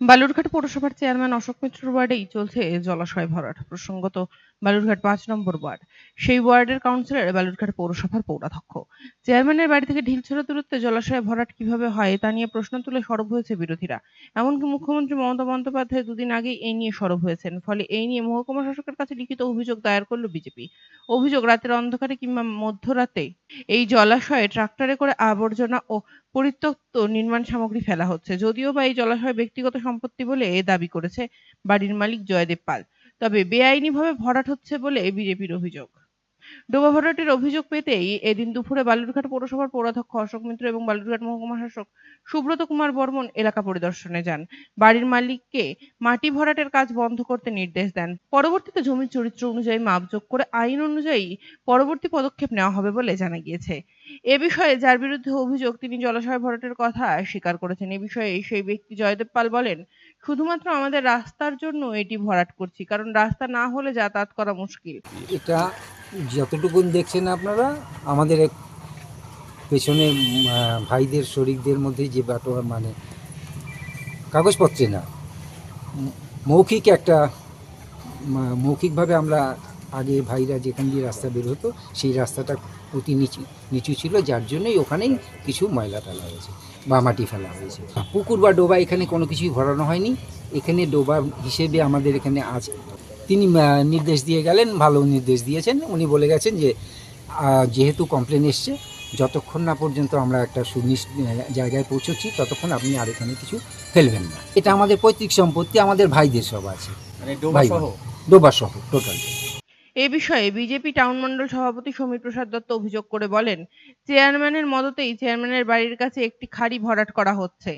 বালুরঘাট পৌরসভার চেয়ারম্যান অশোক মিত্র ওয়ার্ডেই চলছে জলাশয় ভরাট, প্রসঙ্গত বালুরঘাট পাঁচ নম্বর ওয়ার্ড। সেই ওয়ার্ডের কাউন্সিলর বালুরঘাট পৌরসভার পৌরাধ্যক্ষ। চেয়ারম্যানের বাড়ি থেকে ঢিলছোড়া দূরত্বে জলাশয়ে ভরাট কীভাবে হয় তা নিয়ে প্রশ্ন তুলে সরব হয়েছে বিরোধীরা। এমনকি মুখ্যমন্ত্রী মমতা বন্দ্যোপাধ্যায় দুদিন আগেই এই নিয়ে সরব হয়েছেন, ফলে এই নিয়ে মহকুমা শাসকের কাছে লিখিত অভিযোগ দায়ের করল বিজেপি। অভিযোগ রাতের অন্ধকারে কিংবা মধ্যরাতে এই জলাশয়ে ট্রাক্টরে করে আবর্জনা ও পরিত্যক্ত নির্মাণ সামগ্রী ফেলা হচ্ছে। যদিও বা এই জলাশয় ব্যক্তিগত সম্পত্তি বলে এ দাবি করেছে বাড়ির মালিক জয়দেব পাল, তবে বেআইনিভাবে ভরাট হচ্ছে বলে বিজেপির অভিযোগ। ডোবা ভরাটের অভিযোগ পেতেই এদিন দুপুরে বালুরঘাট পৌরসভার পৌরাধ্যক্ষ অশোক মিত্র এবং বালুরঘাট মহকুমা শাসক সুব্রত কুমার বর্মন এলাকা পরিদর্শনে যান। বাড়ির মালিককে মাটি ভরাটের কাজ বন্ধ করতে নির্দেশ দেন। পরবর্তীতে জমির চরিত্র অনুযায়ী মাপযোগ করে আইন অনুযায়ী পরবর্তী পদক্ষেপ নেওয়া হবে বলে জানা গিয়েছে। এ বিষয়ে যার বিরুদ্ধে অভিযোগ, তিনি জলাশয় ভরাটের কথা স্বীকার করেছেন। এ বিষয়ে সেই ব্যক্তি জয়দেব পাল বলেন, শুধুমাত্র আমাদের রাস্তার জন্য এটি ভরাট করছি, কারণ রাস্তা না হলে যাতায়াত করা মুশকিল। এটা যতটুকুন দেখছেন আপনারা, আমাদের পেছনে ভাইদের, শরিকদের মধ্যে যে বাটোয়ার মানে কাগজপত্রে না, মৌখিক একটা মৌখিকভাবে আমরা আগে ভাইরা যেখান দিয়ে রাস্তা বের হতো, সেই রাস্তাটা অতি নিচু নিচু ছিল, যার জন্যই ওখানেই কিছু ময়লা ফেলা হয়েছে বা মাটি ফেলা হয়েছে। পুকুর বা ডোবা এখানে কোনো কিছুই ভরানো হয়নি। এখানে ডোবা হিসেবে আমাদের এখানে আছে। তিনি নির্দেশ দিয়ে গেলেন ভালো নির্দেশ দিয়েছেন। উনি বলে গেছেন যে যেহেতু কমপ্লেন এসছে যতক্ষণ না পর্যন্ত আমরা একটা সুনিশ্চিত জায়গায় পৌঁছচ্ছি ততক্ষণ আপনি আর এখানে কিছু ফেলবেন না। এটা আমাদের পৈতৃক সম্পত্তি আমাদের ভাইদের সব আছে। মানে ডোবা সহ? টোটাল এ বিষয়ে বিজেপি টাউন মণ্ডল সভাপতি সমীর প্রসাদ দত্ত অভিযোগ করে বলেন চেয়ারম্যানের মদতেই চেয়ারম্যানের বাড়ির কাছে একটি খাড়ি ভরাট করা হচ্ছে।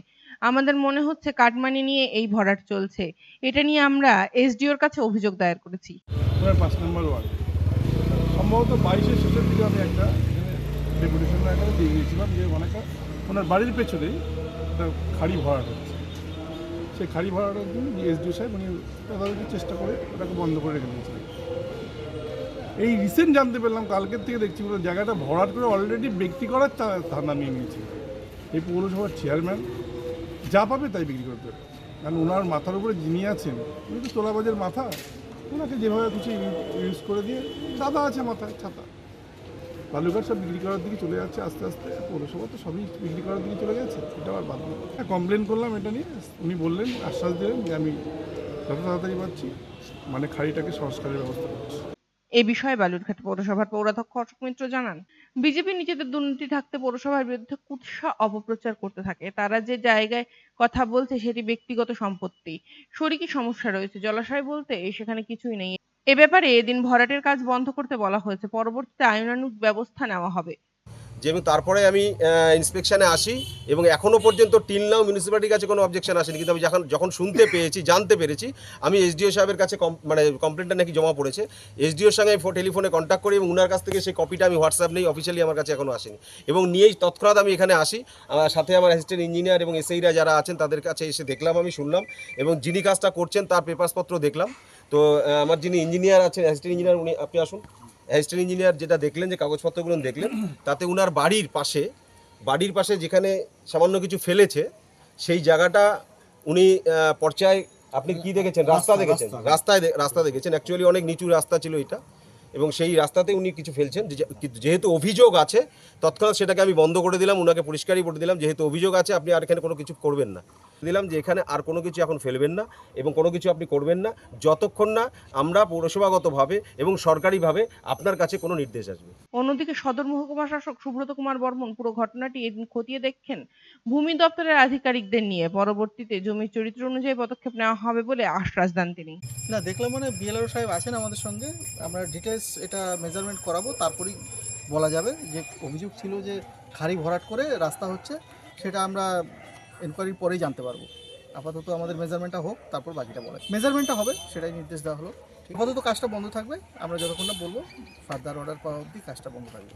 আমাদের মনে হচ্ছে কাটমানি নিয়ে এই ভরাট চলছে। এটা নিয়ে আমরা এসডিওর কাছে অভিযোগ দায়ের করেছি। পাঁচ নম্বর ওয়ার্ড। সম্ভবত বাইশের শেষের দিকে আমি একটা ডেপুটেশন আকারে দিয়ে গিয়েছিলাম যে অনেকটা ওনার বাড়ির পেছনেই একটা খাড়ি ভরাট হচ্ছে। সেই খাড়ি ভরাটের জন্য এসডিও সাহেব উনি তদারকি চেষ্টা করে ওটাকে বন্ধ করে রেখে দিয়েছিলেন। এই রিসেন্ট জানতে পারলাম কালকের থেকে দেখছি পুরো জায়গাটা ভরাট করে অলরেডি ব্যক্তি করার ধান্দা নিয়ে নিয়েছে। এই পৌরসভার চেয়ারম্যান যা পাবে তাই বিক্রি করতে হবে। কারণ ওনার মাথার উপরে যিনি আছেন, উনি তো তোলাবাজের মাথা। ওনাকে যেভাবে কিছু ইউজ করে দিয়ে ছাতা আছে মাথায়, ছাতা। বালুঘাট সব বিক্রি করার দিকে চলে যাচ্ছে আস্তে আস্তে। পৌরসভা তো সবই বিক্রি করার দিকে চলে গেছে, এটা আবার বাদ হ্যাঁ কমপ্লেন করলাম এটা নিয়ে, উনি বললেন, আশ্বাস দিলেন যে আমি যত তাড়াতাড়ি পাচ্ছি মানে খাড়িটাকে সংস্কারের ব্যবস্থা করছি। এ বিষয়ে বালুরঘাট পৌরসভার পৌরাধ্যক্ষ অশোক মিত্র জানান, বিজেপি নিজেদের দুর্নীতি থাকতে পৌরসভার বিরুদ্ধে কুৎসা অপপ্রচার করতে থাকে। তারা যে জায়গায় কথা বলছে সেটি ব্যক্তিগত সম্পত্তি। শরিকি সমস্যা রয়েছে। জলাশয় বলতে সেখানে কিছুই নেই। এ ব্যাপারে এদিন ভরাটের কাজ বন্ধ করতে বলা হয়েছে। পরবর্তীতে আইনানুগ ব্যবস্থা নেওয়া হবে। যে এবং তারপরে আমি ইন্সপেকশানে আসি এবং এখনও পর্যন্ত টিল নাও মিউনিসিপ্যালিটির কাছে কোনো অবজেকশন আসেনি। কিন্তু আমি যখন যখন শুনতে পেয়েছি, জানতে পেরেছি, আমি এসডিও সাহেবের কাছে মানে কমপ্লেনটা নাকি জমা পড়েছে। এসডিওর সঙ্গে আমি টেলিফোনে কন্ট্যাক্ট করি এবং উনার কাছ থেকে সেই কপিটা আমি হোয়াটসঅ্যাপ নেই অফিসিয়ালি আমার কাছে এখনও আসেনি। এবং নিয়েই তৎক্ষণাৎ আমি এখানে আসি। আমার সাথে আমার অ্যাসিস্ট্যান্ট ইঞ্জিনিয়ার এবং এসআইরা যারা আছেন, তাদের কাছে এসে দেখলাম আমি, শুনলাম এবং যিনি কাজটা করছেন, তার পেপারসপত্র দেখলাম। তো আমার যিনি ইঞ্জিনিয়ার আছেন অ্যাসিস্ট্যান্ট ইঞ্জিনিয়ার উনি, আপনি আসুন। অ্যাসিস্ট্যান্ট ইঞ্জিনিয়ার যেটা দেখলেন যে কাগজপত্রগুলো দেখলেন তাতে উনার বাড়ির পাশে বাড়ির পাশে যেখানে সামান্য কিছু ফেলেছে সেই জায়গাটা উনি পর্যায় আপনি কি দেখেছেন? রাস্তা দেখেছেন? রাস্তায় রাস্তা দেখেছেন। অ্যাকচুয়ালি অনেক নিচু রাস্তা ছিল এটা। এবং সেই রাস্তাতে উনি কিছু ফেলছেন যেহেতু অভিযোগ আছে তৎক্ষণাৎ সেটাকে আমি বন্ধ করে দিলাম উনাকে পরিষ্কারই বলে দিলাম যেহেতু অভিযোগ আছে আপনি আর এখানে কোনো কিছু করবেন না। দিলাম যে এখানে আর কোনো কিছু এখন ফেলবেন না এবং কোনো কিছু আপনি করবেন না। যতক্ষণ না আমরা পৌরসভাগতভাবে এবং সরকারিভাবে আপনার কাছে কোনো নির্দেশ আসবে। অন্যদিকে সদর মহকুমা শাসক সুব্রত কুমার বর্মন পুরো ঘটনাটি এদিন খতিয়ে দেখছেন। ভূমি দপ্তরের আধিকারিকদের নিয়ে পরবর্তীতে জমির চরিত্র অনুযায়ী পদক্ষেপ নেওয়া হবে বলে আশ্বাস দেন তিনি। না দেখলাম মানে বিএলআর সাহেব আছেন আমাদের সঙ্গে। আমরা ডিটেলস এটা মেজারমেন্ট করাবো তারপরেই বলা যাবে। যে অভিযোগ ছিল যে খাড়ি ভরাট করে রাস্তা হচ্ছে সেটা আমরা এনকোয়ারির পরেই জানতে পারব। আপাতত আমাদের মেজারমেন্টটা হোক, তারপর বাকিটা বলে মেজারমেন্টটা হবে, সেটাই নির্দেশ দেওয়া হলো। আপাতত কাজটা বন্ধ থাকবে, আমরা যতক্ষণ না বলব ফার্দার অর্ডার পাওয়া অবধি কাজটা বন্ধ থাকবে।